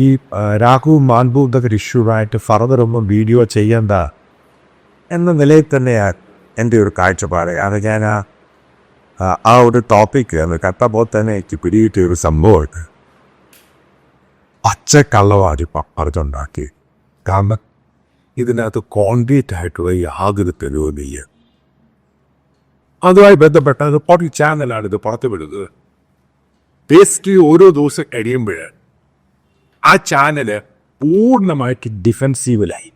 ഈ രാഘു മാൻപു ഇതൊക്കെ ഇഷ്യൂവായിട്ട് ഫർദർ ഒന്നും വീഡിയോ ചെയ്യണ്ട എന്ന നിലയിൽ തന്നെയാണ് എന്റെ ഒരു കാഴ്ചപ്പാട്. അത് ഞാൻ ആ ആ- ഒരു ടോപ്പിക്ക് അത് കട്ടപ്പോൾ തന്നെ എനിക്ക് പിടികിട്ടിയ ഒരു സംഭവമാണ് പച്ച കള്ളവാരി പറഞ്ഞുണ്ടാക്കി. കാരണം ഇതിനകത്ത് കോൺക്രീറ്റ് ആയിട്ടുള്ള യാതൊരു തെളിവുമില്ല അതുമായി ബന്ധപ്പെട്ട പൊട്ടി ചാനലാണ് ഇത് പുറത്തുവിടുന്നത്. ബേസിക്കലി ഓരോ ദിവസം കഴിയുമ്പോൾ ആ ചാനൽ പൂർണമായിട്ട് ഡിഫെൻസീവിലായി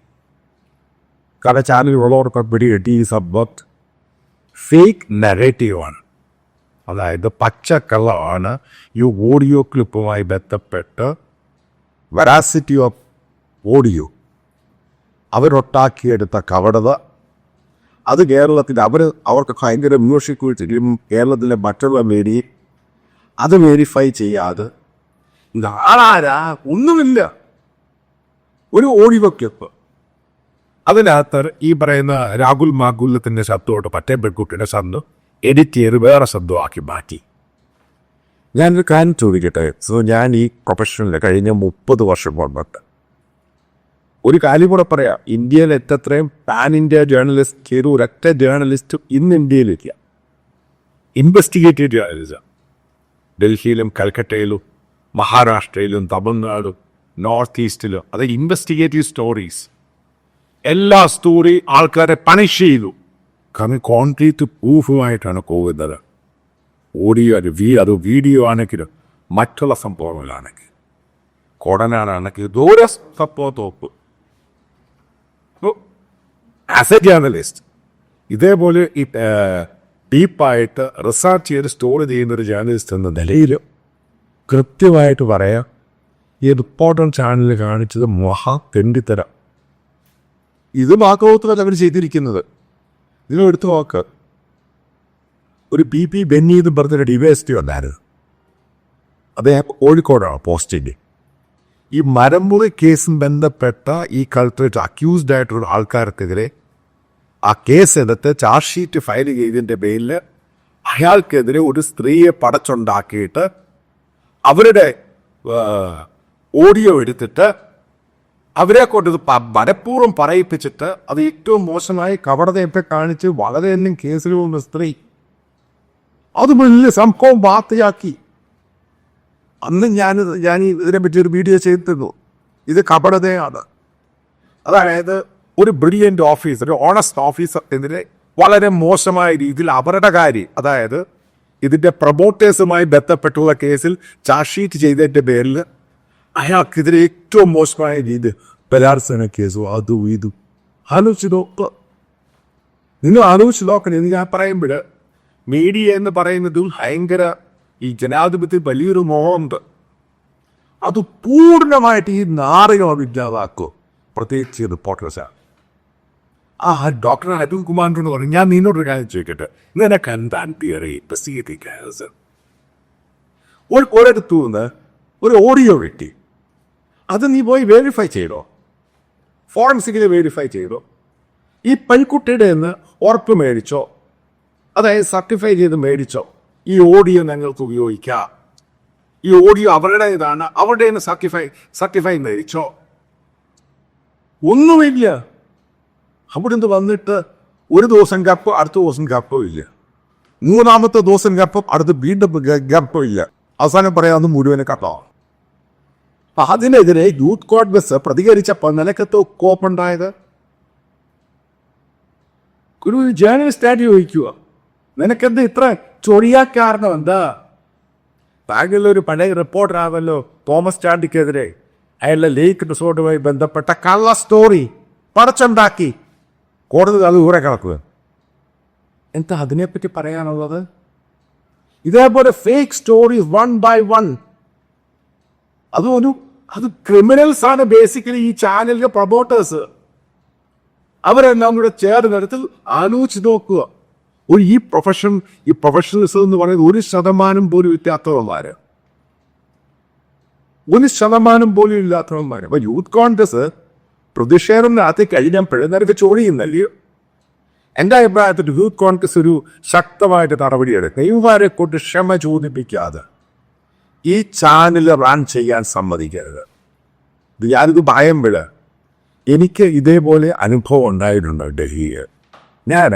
കാരണം ചാനൽ ഉള്ളവർക്ക് പിടികിട്ടി ഈ സബ്ജക്ട് ഫേക്ക് നെഗറ്റീവാണ് അതായത് പച്ചക്കള്ളമാണ് ഈ ഓഡിയോ ക്ലിപ്പുമായി ബന്ധപ്പെട്ട് വെറാസിറ്റി ഓഫ് ഓഡിയോ അവരൊട്ടാക്കിയെടുത്ത കവടത അത് കേരളത്തിൽ അവർ അവർക്ക് ഭയങ്കര മ്യൂസിക് കേരളത്തിലെ മറ്റുള്ള വേരി അത് വെരിഫൈ ചെയ്യാതെ ആരാ ഒന്നുമില്ല. ഒരു ക്ലിപ്പ് അതിനകത്ത് ഈ പറയുന്ന രാഹുൽ മാഗുല്യത്തിന്റെ ശബ്ദമോട്ട് പറ്റേ പെൺകുട്ടിയുടെ ശബ്ദം എഡിറ്റ് ചെയ്ത് വേറെ ശബ്ദമാക്കി മാറ്റി. ഞാനൊരു കാര്യം ചോദിക്കട്ടെ? സോ ഞാൻ ഈ പ്രൊഫഷനിൽ കഴിഞ്ഞ മുപ്പത് വർഷം കൊണ്ടിട്ട് ഒരു കാര്യം കൂടെ പറയാം. ഇന്ത്യയിൽ എത്രയും പാൻ ഇന്ത്യ ജേർണലിസ്റ്റ് ചെയ്ത ഒരൊറ്റ ജേർണലിസ്റ്റ് ഇന്ന് ഇന്ത്യയിലില്ല. ഇൻവെസ്റ്റിഗേറ്റീവ് ജേർണലിസം ഡൽഹിയിലും കൽക്കട്ടയിലും മഹാരാഷ്ട്രയിലും തമിഴ്നാടും നോർത്ത് ഈസ്റ്റിലും അത് ഇൻവെസ്റ്റിഗേറ്റീവ് സ്റ്റോറീസ്. എല്ലാ സ്റ്റോറി ആൾക്കാരെ പണിഷ് ചെയ്തു. കാരണം കോൺക്രീറ്റ് പ്രൂഫുമായിട്ടാണ് പോകുന്നത്. ഓഡിയോ അത് വീഡിയോ ആണെങ്കിലും മറ്റുള്ള സംഭവങ്ങളാണെങ്കിൽ. കൊടനാണെങ്കിൽ ദൂര സംഭവം തോപ്പ്. ആസ് എ ജേർണലിസ്റ്റ് ഇതേപോലെ ഈ ഡീപ്പായിട്ട് റിസർച്ച് ചെയ്ത് സ്റ്റോർ ചെയ്യുന്ന ഒരു ജേർണലിസ്റ്റ് എന്ന നിലയിൽ കൃത്യമായിട്ട് പറയാം ഈ റിപ്പോർട്ടർ ചാനലിൽ കാണിച്ചത് മഹാ തെണ്ടിത്തരം. ഇത് ഭാഗവത്തല്ല അവർ ചെയ്തിരിക്കുന്നത്. ഇതിനും എടുത്തു നോക്ക്. ഒരു പി പി ബെന്നി എന്ന് പറഞ്ഞൊരു ഡിവേസ്റ്റി ഉണ്ടായിരുന്നു അദ്ദേഹം കോഴിക്കോടാണ് പോസ്റ്റിന്റെ ഈ മരമുറി കേസും ബന്ധപ്പെട്ട ഈ കൾട്ടറേറ്റ് അക്യൂസ്ഡ് ആയിട്ടുള്ള ആൾക്കാർക്കെതിരെ ആ കേസ് എടുത്ത് ചാർജ് ഷീറ്റ് ഫയൽ ചെയ്തതിന്റെ പേരിൽ അയാൾക്കെതിരെ ഒരു സ്ത്രീയെ പടച്ചുണ്ടാക്കിയിട്ട് അവരുടെ ഓഡിയോ എടുത്തിട്ട് അവരെ കൊണ്ട് ഇത് പ- മനഃപൂർവം പറയിപ്പിച്ചിട്ട് അത് ഏറ്റവും മോശമായി കവടതയൊക്കെ കാണിച്ച് വളരെയധികം കേസുകൾ വന്ന സ്ത്രീ അത് വലിയ സംഭവം വാർത്തയാക്കി. അന്ന് ഞാൻ ഞാൻ ഇതിനെ പറ്റി ഒരു വീഡിയോ ചെയ്തിരുന്നു. ഇത് കപടതയാണ്. അതായത് ഒരു ബ്രില്യന്റ് ഓഫീസർ ഓണസ്റ്റ് എന്നിട്ട് വളരെ മോശമായ രീതിയിൽ അവരുടെ കാര്യം അതായത് ഇതിന്റെ പ്രൊമോട്ടേഴ്സുമായി ബന്ധപ്പെട്ടുള്ള കേസിൽ ചാർജ് ഷീറ്റ് ചെയ്തതിന്റെ പേരിൽ അയാൾക്കെതിരെ ഏറ്റവും മോശമായ രീതി ബലാത്സംഗ കേസോ അതും ഇതും. ആലോചിച്ച് നോക്കുക നിങ്ങൾ ആലോചിച്ച് നോക്കണം എന്ന് ഞാൻ പറയുമ്പോൾ മീഡിയ എന്ന് പറയുന്നത് ഭയങ്കര ഈ ജനാധിപത്യത്തിൽ വലിയൊരു മോഹമുണ്ട്. അത് പൂർണമായിട്ട് ഈ നാറികം ഇല്ലാതാക്കും പ്രത്യേകിച്ച് റിപ്പോർട്ടേഴ്സാണ് ആ ഡോക്ടർ അരുൺ കുമാറിനോട് പറഞ്ഞു ഞാൻ നിന്നോടൊരു കാര്യം ചോദിക്കട്ടെ. നിനക്ക് എന്താണ് തിയറി പ്രസിദ്ധീകരിക്കാതെ ഒരു ഒരിടത്തു നിന്ന് ഒരു ഓഡിയോ കിട്ടി അത് നീ പോയി വെരിഫൈ ചെയ്തോ? ഫോറൻസിക്കിൽ വെരിഫൈ ചെയ്തോ? ഈ പെൺകുട്ടിയുടെ നിന്ന് ഉറപ്പ് മേടിച്ചോ? അതായത് സർട്ടിഫൈ ചെയ്ത് മേടിച്ചോ? ഈ ഓഡിയോ ഞങ്ങൾക്ക് ഉപയോഗിക്കാം. ഈ ഓഡിയോ അവരുടേതാണ്. അവരുടെ സർട്ടിഫൈ സർട്ടിഫൈ മേടിച്ചോ? ഒന്നുമില്ല. അവിടുന്ന് വന്നിട്ട് ഒരു ദിവസം ഗപ്പ് അടുത്ത ദിവസം ഗപ്പോ ഇല്ല. മൂന്നാമത്തെ ദിവസം ഗപ്പ് അടുത്ത് വീണ്ടും ഗപ്പോ ഇല്ല. അവസാനം പറയാവുന്ന മുഴുവനെ കട്ടോ അതിനെതിരെ യൂത്ത് കോൺഗ്രസ് പ്രതികരിച്ചപ്പോൾ നിലക്കത്ത് കോപ്പുണ്ടായത് ഒരു ജേർണലിസ്റ്റ് ആയിട്ട് ചോദിക്കുക നിനക്കെന്ത് ഇത്ര ചൊറിയാ കാരണം? എന്താ? ബാങ്കിലൊരു പഴയ റിപ്പോർട്ടർ ആണല്ലോ തോമസ് ചാണ്ടിക്കെതിരെ. അയാളുടെ ലേക്ക് റിസോർട്ടുമായി ബന്ധപ്പെട്ട കള്ള സ്റ്റോറി പടച്ചുണ്ടാക്കി കോടതി അത് ദൂരെ കിടക്കുക. എന്താ അതിനെപ്പറ്റി പറയാനുള്ളത് ഇതേപോലെ fake story one by one അത് ഒരു അത് ക്രിമിനൽസ് ആണ് ബേസിക്കലി ഈ ചാനലിലെ പ്രൊമോട്ടേഴ്സ് അവരെല്ലാം കൂടെ ചേർന്നെടുത്ത് ആലോചിച്ച് നോക്കുക. ഒരു ഈ പ്രൊഫഷൻ ഈ പ്രൊഫഷണലിസം എന്ന് പറയുന്നത് ഒരു ശതമാനം പോലും ഇല്ലാത്തവന്മാര്. ഒരു ശതമാനം പോലും ഇല്ലാത്തവന്മാര്. അപ്പൊ യൂത്ത് കോൺഗ്രസ് പ്രതിഷേധം നടത്തി കഴിഞ്ഞാൽ നിനക്ക് ചോഴിയുന്നല്ലയോ എന്റെ അഭിപ്രായത്തിൽ യൂത്ത് കോൺഗ്രസ് ഒരു ശക്തമായിട്ട് നടപടിയെടുക്കുക ഇവരെ കൊണ്ട് ക്ഷമ ചോദിപ്പിക്കാതെ ഈ ചാനൽ റൺ ചെയ്യാൻ സമ്മതിക്കരുത്. ഇത് ഞാനിത് പറയുമ്പോൾ എനിക്ക് ഇതേപോലെ അനുഭവം ഉണ്ടായിട്ടുണ്ട് ഡൽഹിയിൽ. ഞാൻ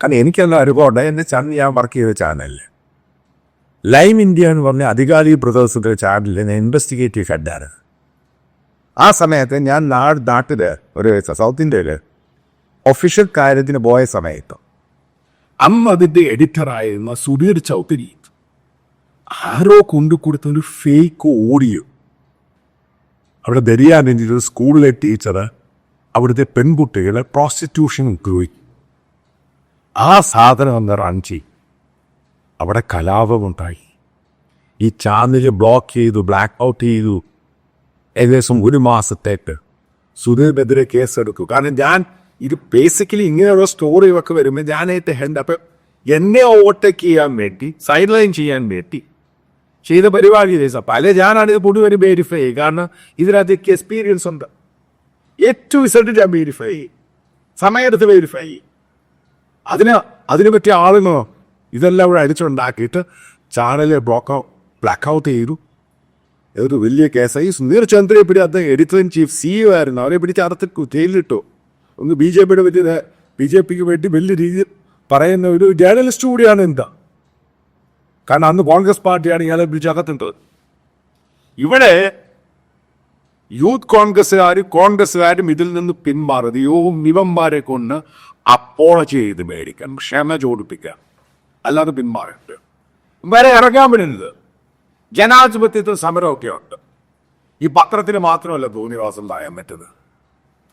കാരണം എനിക്കല്ല അനുഭവം ഉണ്ടായി എന്റെ ചാനൽ ഞാൻ വർക്ക് ചെയ്ത ചാനലിൽ ലൈവ് ഇന്ത്യ എന്ന് പറഞ്ഞ അധികാരി ബ്രദേഴ്സിന്റെ ചാനലിൽ ഞാൻ ഇൻവെസ്റ്റിഗേറ്റീവ് ഹെഡാണ് ആ സമയത്ത് ഞാൻ നാട് നാട്ടിൽ ഒരു സൗത്ത് ഇന്ത്യയിൽ ഒഫീഷ്യൽ കാര്യത്തിന് പോയ സമയത്ത് അന്ന് അതിന്റെ എഡിറ്ററായിരുന്ന സുധീർ ചൗധരി ആരോ കൊണ്ടു കൊടുത്ത ഒരു ഫേക്ക് ഓഡിയോ അവിടെ ദരിയാനെന്റെ ഒരു സ്കൂളിലെ ടീച്ചർ അവിടുത്തെ പെൺകുട്ടികളെ പ്രോസ്റ്റിറ്റ്യൂഷൻ ഉപയോഗിക്കും ആ സാധനം ഒന്ന് റൺ ചെയ്യും അവിടെ കലാപമുണ്ടായി. ഈ ചാനൽ ബ്ലോക്ക് ചെയ്തു ബ്ലാക്ക് ഔട്ട് ചെയ്തു. ഏകദേശം ഒരു മാസത്തേക്ക് സുധീറിനെതിരെ കേസെടുക്കും. കാരണം ഞാൻ ഇത് ബേസിക്കലി ഇങ്ങനെയുള്ള സ്റ്റോറി ഒക്കെ വരുമ്പോൾ ഞാൻ ഞാനായിട്ട് ഹെൻഡ് അപ്പം എന്നെ ഓവർടേക്ക് ചെയ്യാൻ വേണ്ടി സൈഡ് ലൈൻ ചെയ്യാൻ വേണ്ടി ചെയ്ത പരിപാടി ദിവസം പല ഞാനാണ് ഇത് മുഴുവൻ വെരിഫൈ ചെയ്യും. കാരണം ഇതിനകത്ത് എനിക്ക് എക്സ്പീരിയൻസ് ഉണ്ട് ഏറ്റവും റിസൾട്ട് ഞാൻ വെരിഫൈ ചെയ്യും. സമയത്ത് വെരിഫൈ ചെയ്യും. അതിന് അതിനെ പറ്റിയ ആളുകളോ ഇതെല്ലാം ഇവിടെ അടിച്ചുണ്ടാക്കിയിട്ട് ചാനലിൽ ബ്ലോക്ക് ബ്ലാക്ക് ഔട്ട് ചെയ്തു. ഒരു വലിയ കേസായി. സുധീർ ചന്ദ്രയെ പിടി അദ്ദേഹം എഡിറ്റർ ഇൻ ചീഫ് സിഇഒ ആയിരുന്നു. അവരെ പിടിച്ച് അടുത്ത ജയിലിലിട്ടു. ഒന്ന് ബി ജെ പിയുടെ വലിയ ബി ജെ പിക്ക് വേണ്ടി വലിയ രീതിയിൽ പറയുന്ന ഒരു ജേർണലിസ്റ്റ് കൂടിയാണ് എന്താ കാരണം അന്ന് കോൺഗ്രസ് പാർട്ടിയാണ് ഇയാളെ പിടിച്ചകത്തുണ്ടത് ഇവിടെ യൂത്ത് കോൺഗ്രസ്സുകാരും കോൺഗ്രസ്സുകാരും ഇതിൽ നിന്ന് പിന്മാറുന്നത് യോവും ഇവന്മാരെ കൊണ്ട് അപ്പോളജി ചെയ്ത് മേടിക്കാൻ ക്ഷമ ചോദിപ്പിക്കുക അല്ലാതെ പിന്മാറരുത്. വരെ ഇറങ്ങാൻ പറ്റുന്നത് ജനാധിപത്യത്തിൽ സമരമൊക്കെ ഉണ്ട്. ഈ പത്രത്തിൽ മാത്രമല്ല ഭൂനിവാസം പറയാൻ പറ്റുന്നത്.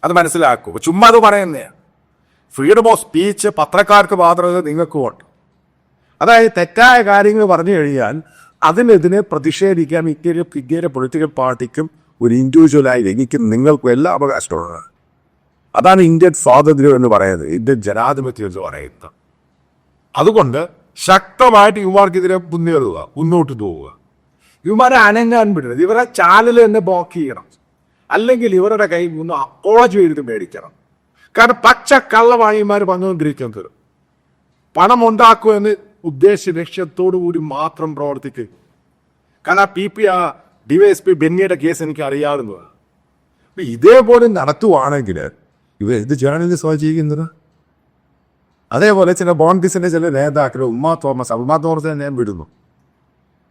അത് മനസ്സിലാക്കൂ. ചുമ്മാ അത് പറയുന്നേ. ഫ്രീഡം ഓഫ് സ്പീച്ച് പത്രക്കാർക്ക് മാത്രമല്ല നിങ്ങൾക്കും ഉണ്ട്. അതായത് തെറ്റായ കാര്യങ്ങൾ പറഞ്ഞു കഴിഞ്ഞാൽ അതിനെതിരെ പ്രതിഷേധിക്കാൻ ഇക്കരെ ഇക്കരെ പൊളിറ്റിക്കൽ പാർട്ടിക്കും ഒരു ഇൻഡിവിജ്വലായി എനിക്കും നിങ്ങൾക്കും എല്ലാ അവകാശമുള്ളത് അതാണ് ഇന്ത്യൻ സ്വാതന്ത്ര്യം എന്ന് പറയുന്നത്. ഇന്ത്യൻ ജനാധിപത്യം എന്ന് പറയുന്നത്. അതുകൊണ്ട് ശക്തമായിട്ട് യുവാർക്കെതിരെ മുന്നേറുക മുന്നോട്ട് പോവുക. ഇവന്മാരെ അനങ്ങാൻ വിടരുത്. ഇവരെ ചാനൽ തന്നെ ബ്ലോക്ക് ചെയ്യണം. അല്ലെങ്കിൽ ഇവരുടെ കൈ നിന്ന് അപ്പോളജി എഴുതി മേടിക്കണം. കാരണം പച്ച കള്ളവാണിമാർ വന്നുകൊണ്ടിരിക്കുന്നത് പണം ഉണ്ടാക്കുക എന്ന് ഉദ്ദേശ ലക്ഷ്യത്തോടു കൂടി മാത്രം പ്രവർത്തിക്കുക കാരണം പി പി ആ ഡി വൈ എസ് പി ബെന്നിയുടെ കേസ് എനിക്ക് അറിയാവുന്നതാണ് അപ്പൊ ഇതേപോലെ നടത്തുവാണെങ്കിൽ ഇവർ എന്ത് ജേർണലിസ്റ്റ് സ്വാധീനിക്കുന്നത് അതേപോലെ ചില ബോണ്ടിസിന്റെ ചില നേതാക്കൾ ഉമ്മ തോമസ് ഉമ്മ തോമസിനെ ഞാൻ വിടുന്നു.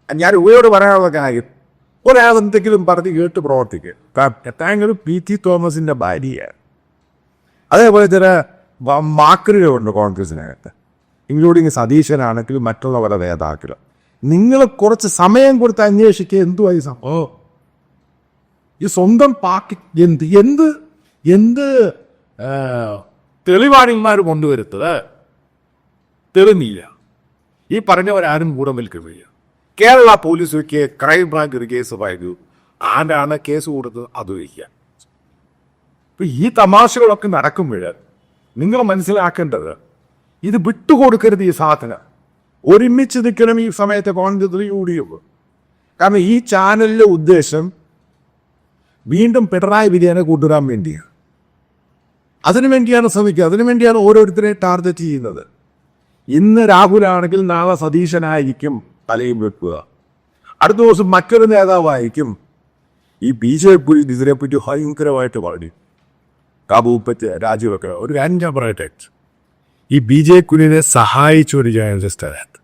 ഞാൻ ഉപയോട് പറയാനുള്ള കാര്യം ഒരാൾ എന്തെങ്കിലും പറഞ്ഞ് കേട്ട് പ്രവർത്തിക്കുക എത്താങ്കിലും പി ടി തോമസിന്റെ ഭാര്യയാണ്. അതേപോലെ ചില മാക്കറുകളുണ്ട് കോൺഗ്രസിനകത്ത്. ഇൻക്ലൂഡിങ് സതീശനാണെങ്കിലും മറ്റുള്ള പല നേതാക്കളും. നിങ്ങൾ കുറച്ച് സമയം കൊടുത്ത് അന്വേഷിക്കുക എന്തുവായി സംഭവം ഈ സ്വന്തം പാർട്ടി എന്ത് എന്ത് എന്ത് തെളിവാണിന്മാർ കൊണ്ടുവരുത്തത്? തെളിഞ്ഞില്ല ഈ പറഞ്ഞവരാരും കൂടെ നിൽക്കുന്നില്ല കേരള പോലീസ് ഒക്കെ ക്രൈം ബ്രാഞ്ച് ഒരു കേസ് പറഞ്ഞു ആരാണ് കേസ് കൊടുത്തത് അത് വയ്ക്കുക. ഇപ്പം ഈ തമാശകളൊക്കെ നടക്കുമ്പോൾ നിങ്ങൾ മനസ്സിലാക്കേണ്ടത് ഇത് വിട്ടുകൊടുക്കരുത് ഈ സാധനം. ഒരുമിച്ച് നിൽക്കണം ഈ സമയത്ത് കോൺഗ്രസ് യു ഡി എഫ്. കാരണം ഈ ചാനലിലെ ഉദ്ദേശം വീണ്ടും പിണറായി വിജയനെ കൊണ്ടുവരാൻ വേണ്ടിയാണ്. അതിനു വേണ്ടിയാണ് ശ്രമിക്കുക. അതിനു വേണ്ടിയാണ് ഓരോരുത്തരെ ടാർഗറ്റ് ചെയ്യുന്നത്. ഇന്ന് രാഹുലാണെങ്കിൽ നാളെ സതീശനായിരിക്കും. തലയിൽ വെക്കുക. അടുത്ത ദിവസം മറ്റൊരു നേതാവായിരിക്കും ഈ ബി ജെ പി ഇതിനെപ്പറ്റി ഭയങ്കരമായിട്ട് പറഞ്ഞു കാബൂപ്പറ്റ് രാജിവെക്കുക. ഒരു കാര്യം ഈ ബി ജെ കുലിനെ സഹായിച്ച ഒരു ജേണലിസ്റ്റ് അതിനകത്ത്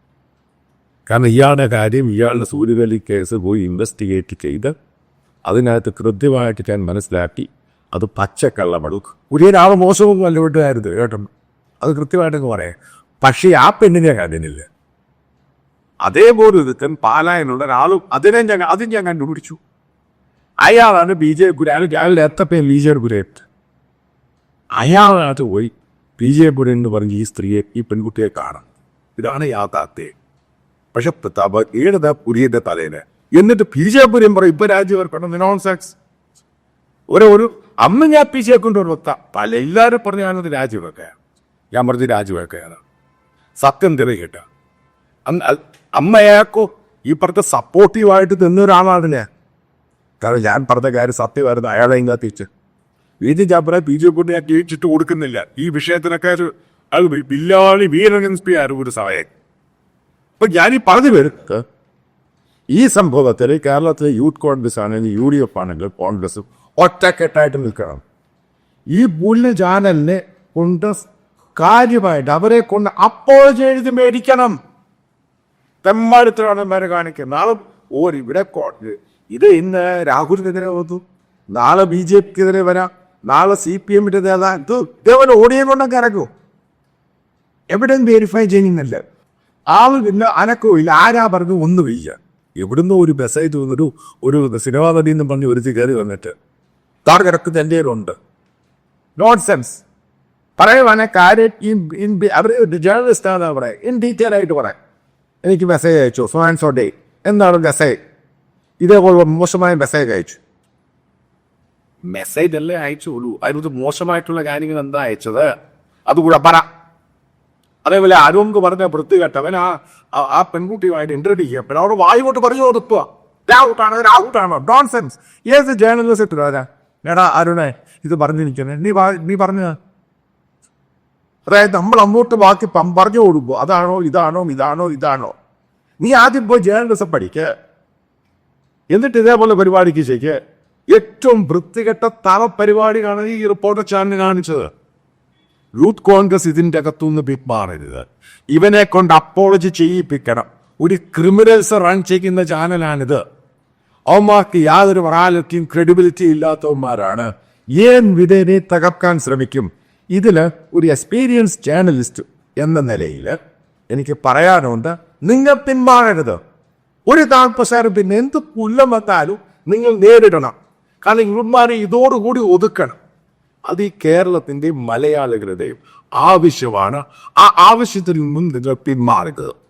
കാരണം ഇയാളുടെ കാര്യം ഇയാളുടെ സൂര്യവലി കേസ് പോയി ഇൻവെസ്റ്റിഗേറ്റ് ചെയ്ത് അതിനകത്ത് കൃത്യമായിട്ട് ഞാൻ മനസ്സിലാക്കി അത് പച്ചക്കള്ളമടു കുര്യനാൾ മോശമൊന്നും അല്ലോട്ടായിരുന്നു കേട്ടോ. അത് കൃത്യമായിട്ടൊക്കെ പറയാം. പക്ഷേ ആ പെണ്ണിനെ കാര്യമില്ല അതേപോലെ ഒരുത്തൻ പാലായനുള്ള ഒരാളും അതിനെ ഞാൻ അതും ഞാൻ കണ്ടുപിടിച്ചു. അയാളാണ് ബി ജെ ഗുരു അയാൾ അയാളുടെ എത്തപ്പേ ബി ജെ ഗുരേറ്റ് അയാളകത്ത് പോയി ബി ജെ പുരൻ എന്ന് പറഞ്ഞ് ഈ സ്ത്രീയെ ഈ പെൺകുട്ടിയെ കാണാം ഇതാണ് യാഥാർത്ഥ്യം. പക്ഷെ പ്രതാപ് ഏഴത പുരിയുടെ തലേന്. എന്നിട്ട് ബി ജെ പുരം പറയും ഇപ്പൊ രാജ്യവർക്കണം നോൺ സെക്സ് ഒരു ഒരു അമ്മ ഞാൻ പി ജെ കൊണ്ട് ഒരു വക്താ. പല എല്ലാവരും പറഞ്ഞു ഞാനത് രാജിവെക്കുകയാണ് ഞാൻ പറഞ്ഞ് രാജിവെക്കുകയാണ് സത്യം തിരക്കിട്ട അമ്മയാക്കോ ഈ പറഞ്ഞ സപ്പോർട്ടീവായിട്ട് നിന്ന ഒരാളാണ് ഞാൻ. കാരണം ഞാൻ പറഞ്ഞ കാര്യം സത്യമായിരുന്നു അയാളെ ഇങ്ങാത്തിച്ച് വീതി ചാപ്പറ പി ജെ പി ഞാൻ ജയിച്ചിട്ട് കൊടുക്കുന്നില്ല. ഈ വിഷയത്തിനൊക്കെ ഒരു അത് ബില്ലാളി വീരഗൻസ്പി ആരും ഒരു സഹായം അപ്പൊ ഞാൻ ഈ പറഞ്ഞു വരുന്നത് ഈ സംഭവത്തിൽ കേരളത്തിലെ യൂത്ത് കോൺഗ്രസ് ആണെങ്കിലും യു ഡി എഫ് ആണെങ്കിലും കോൺഗ്രസും ഒറ്റക്കെട്ടായിട്ട് നിൽക്കണം. ഈ പുല്ല് ചാനലിനെ കൊണ്ട് കാര്യമായിട്ട് അവരെ കൊണ്ട് അപ്പോൾ ചെയ്ത് മേടിക്കണം. തെമ്മാടിത്തരമാണ് കാണിക്കുന്നത് നാളെ ഓർ ഇവിടെ ഇത് ഇന്ന് രാഹുലിനെതിരെ വന്നു. നാളെ ബി ജെ പിക്കെതിരെ വരാം. നാളെ സി പി എമ്മിന്റെ നേതാ ഇത് ഇതേപോലെ ഓടിയെ കൊണ്ടൊക്കെ ഇറങ്ങും. എവിടെയും വെരിഫൈ ചെയ്യുന്നില്ല. ആളില്ല അനക്കവും ഇല്ല. ആരാ പറഞ്ഞു ഒന്നുമില്ല എവിടുന്നോ ഒരു മെസ്സേജ് വന്നൊരു ഒരു സിനിമാ നടി എന്ന് പറഞ്ഞ് ഒരു കയറി വന്നിട്ട്. താർ കിടക്കുന്ന എന്റെ ഉണ്ട് നോട്ട് സെൻസ് പറയുവാനെ കാര്യം അവർ ജേർണലിസ്റ്റ് ആണെന്നാ പറയാം ഇൻ ഡീറ്റെയിൽ ആയിട്ട് പറയാം. എനിക്ക് മെസ്സേജ് അയച്ചു. സോ ആൻഡ് സോ ഡേ എന്താണ് മെസ്സേജ് ഇതേപോലെ മോശമായ മെസ്സേജ് അയച്ചു. മെസ്സേജ് അല്ലേ അയച്ചോളൂ അതിനകത്ത് മോശമായിട്ടുള്ള കാര്യങ്ങൾ എന്താ അയച്ചത്? അതുകൂടെ പറ. അതേപോലെ അരുൺക്ക് പറഞ്ഞ വൃത്തികെട്ടവൻ ആ ആ- ആ പെൺകുട്ടിയുമായിട്ട് ഇന്റർവ്യൂ ചെയ്യപ്പോൾ അവിടെ വായുവോട്ട് പറഞ്ഞു കൊടുക്കുക രാഹുട്ടാണ് രാഹുട്ടാണ് ഡോൺസെൻസ് ഏത് ജേർണലിസ്റ്റ് എടാ അരുണേ ഇത് പറഞ്ഞിരിക്കുന്നത് നീ നീ പറഞ്ഞ? അതായത് നമ്മൾ അങ്ങോട്ട് ബാക്കി പറഞ്ഞു കൊടുക്കുമ്പോൾ അതാണോ ഇതാണോ ഇതാണോ ഇതാണോ? നീ ആദ്യം പോയി ജേർണലിസം പഠിക്ക്. എന്നിട്ട് ഇതേപോലെ പരിപാടിക്ക് ചെയ്ക്ക്. ഏറ്റവും വൃത്തികെട്ട തല പരിപാടിയാണ് ഈ റിപ്പോർട്ടർ ചാനൽ കാണിച്ചത്. യൂത്ത് കോൺഗ്രസ് ഇതിന്റെ അകത്തുനിന്ന് പിന്മാറരുത്. ഇവനെ കൊണ്ട് അപ്പോളജി ചെയ്യിപ്പിക്കണം. ഒരു ക്രിമിനൽസ് റൺ ചെയ്യുന്ന ചാനലാണിത് അവന്മാർക്ക് യാതൊരു മൊറാലിറ്റിയും ക്രെഡിബിലിറ്റി ഇല്ലാത്തവന്മാരാണ്. ഏൻ വിധേനെ തകർക്കാൻ ശ്രമിക്കും? ഇതിൽ ഒരു എക്സ്പീരിയൻസ് ജേർണലിസ്റ്റ് എന്ന നിലയിൽ എനിക്ക് പറയാനുണ്ട് നിങ്ങൾ പിന്മാറരുത്. ഒരു താൽപ്പശാരം പിന്നെ എന്ത് പുല്ലം വന്നാലും നിങ്ങൾ നേരിടണം. കാരണം ഇവന്മാരെ ഇതോടുകൂടി ഒതുക്കണം. അത് ഈ കേരളത്തിന്റെയും മലയാളികളുടെയും ആവശ്യമാണ്. ആ ആവശ്യത്തിൽ നിന്നും നിങ്ങൾ പിന്മാറരുത്